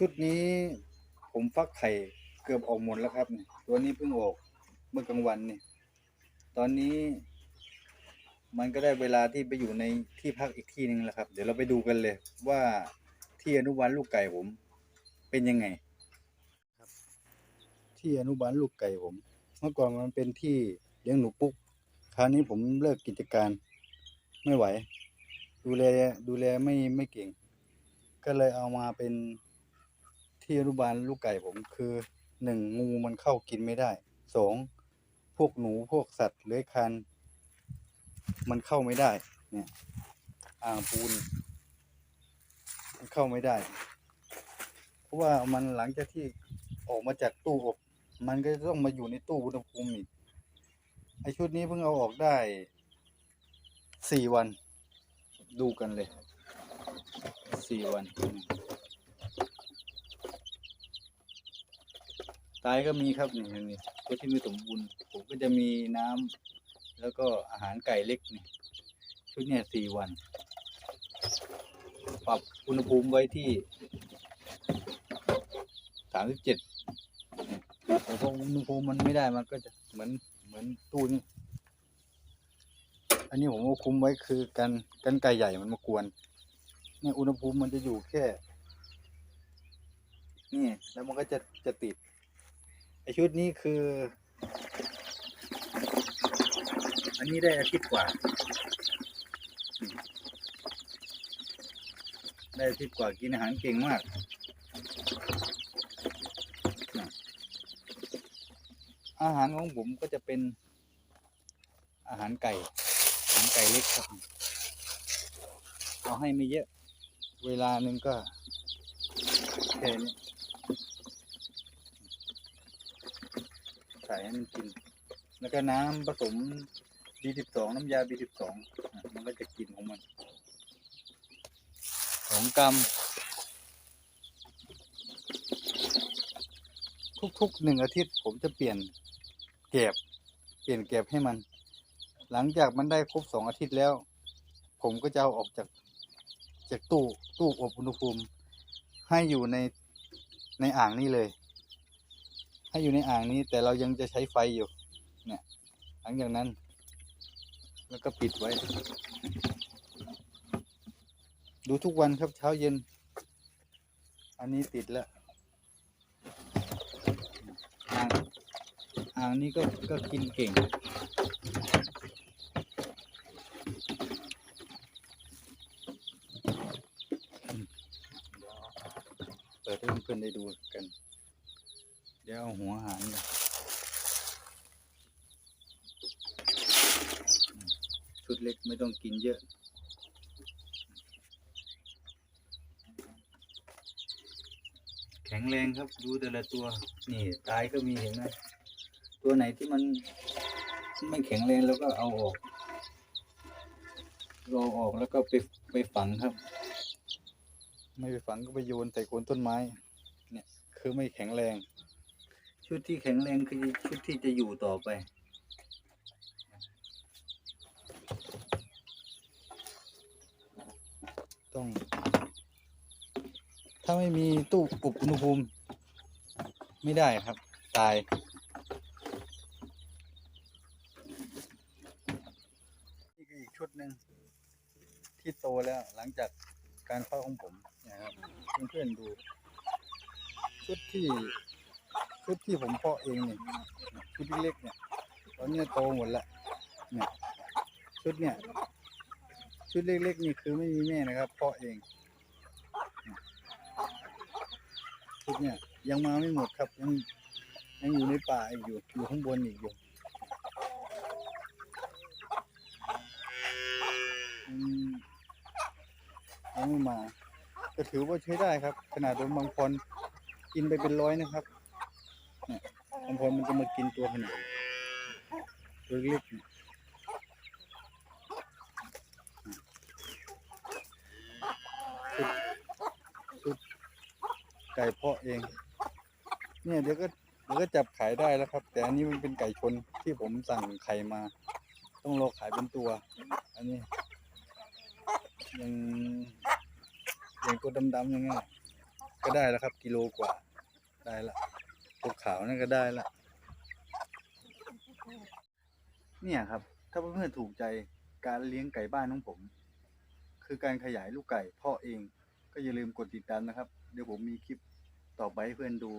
ชุดนี้ผมฟักไข่เกือบออกหมดแล้วครับเนี่ยตัวนี้เพิ่งออกเมื่อกลางวันเนี่ยตอนนี้ มันก็ได้เวลาที่ไปอยู่ในที่พักอีกที่หนึ่งแล้วครับ เดี๋ยวเราไปดูกันเลย ว่าที่อนุบาลลูกไก่ผม เป็นยังไงครับ ที่อนุบาลลูกไก่ผม เมื่อก่อนมันเป็นที่เลี้ยงหนูปุ๊กคราวนี้ผมเลิกกิจการไม่ไหว ดูแลดูแลไม่ไม่เก่ง ก็เลยเอามาเป็น ที่อนุบาลลูกไก่ผมคือหนึ่งงูมันเข้ากินไม่ได้สองพวกหนูพวกสัตว์เลื้อยคลานมันเข้าไม่ได้ เนี่ยอ่างปูน มันเข้าไม่ได้ เพราะว่ามันหลังจากที่ออกมาจากตู้อบ มันก็จะต้องมาอยู่ในตู้อุณหภูมิอีกไอชุดนี้เพิ่งเอาออกได้สี่วัน ดูกันเลยสี่วัน ตายก็มีครับนี่นี่ตัวที่ไม่สมบูรณ์ผมก็จะมีน้ำแล้วก็อาหารไก่เล็กนี่ชุดเนี้ยสี่วัน ปรับอุณหภูมิไว้ที่สามสิบเจ็ดแต่พออุณหภูมิมันไม่ได้มันก็จะเหมือนเหมือนตู้นี้อันนี้ผมก็คุมไว้คือกันกันไก่ใหญ่มันมากวนเนี่ยอุณหภูมิมันจะอยู่แค่นี่แล้วมันก็จะจะติด ชุดนี้คือ อันนี้ได้อาทิตย์กว่า ได้อาทิตย์กว่ากินอาหารเก่งมาก อาหารของผมก็จะเป็นอาหารไก่ อาหารไก่เล็กครับ เอาให้ไม่เยอะ เวลาหนึ่งก็แค่นี้ ใส่ให้มันกิน แล้วก็น้ำผสม B12 น้ำยา B12 อะมันก็จะกินของมันสองกรัมทุกๆหนึ่งอาทิตย์ผมจะเปลี่ยนแกบเปลี่ยนแกบให้มัน หลังจากมันได้ครบสองอาทิตย์แล้ว ผมก็จะเอาออกจากจากตู้ตู้อบอุณหภูมิ ให้อยู่ในในอ่างนี้เลย ให้อยู่ในอ่างนี้แต่เรายังจะใช้ไฟอยู่เนี่ยหลังจากนั้น แล้วก็ปิดไว้ ดูทุกวันครับเช้าเย็น อันนี้ติดแล้วอ่างอ่างนี้ก็ก็กินเก่งเปิดให้เพื่อนๆได้ดูกัน เดี๋ยวเอาหัวหารเลยชุดเล็กไม่ต้องกินเยอะแข็งแรงครับดูแต่ละตัว นี่ตายก็มีเห็นไหมตัวไหนที่มันไม่แข็งแรงแล้วก็เอาออกรอออกแล้วก็ไปไปฝังครับ ไม่ไปฝังก็ไปโยนใส่โคนต้นไม้ เนี่ย คือไม่แข็งแรง ชุดที่แข็งแรงคือชุดที่จะอยู่ต่อไป ต้อง ถ้าไม่มีตู้อบอุณหภูมิ ไม่ได้ครับ ตาย นี่คืออีกชุดหนึ่งที่โตแล้วหลังจากการเข้าของผมนะครับเพื่อนๆดู ชุดที่ ชุดที่ผมเพาะเองเนี่ยชุดเล็กๆเนี่ยตอนนี้โตหมดล้วเนี่ยชุดเนี่ย ชุดเล็กๆนี่คือไม่มีแม่นะครับ เพาะเองชุดเนี่ยยังมาไม่หมดครับยังยังอยู่ในป่าอยู่อยู่ข้างบนอีกอยู่ยังไม่มาก็ถือว่าใช้ได้ครับ ขนาดโดนบางคนกินไปเป็นร้อยนะครับ เนี่ยบางคนมันจะมากินตัวขนาดตัวเล็กๆเนี่ยชุดชุดไก่เพาะเอง เนี่ยเดี๋ยวก็เดี๋ยวก็จับขายได้แล้วครับ แต่อันนี้มันเป็นไก่ชนที่ผมสั่งไข่มา ต้องรอขายเป็นตัว อันนี้ยังยังตัวดำๆย่างเงี้ยก็ได้แล้วครับ กิโลกว่าได้ละ ตัวขาวนั่นก็ได้ละ เนี่ยครับ ถ้าเพื่อนๆถูกใจการเลี้ยงไก่บ้านของผม คือการขยายลูกไก่พ่อเอง ก็อย่าลืมกดติดตามนะครับ เดี๋ยวผมมีคลิปต่อไปให้เพื่อนดู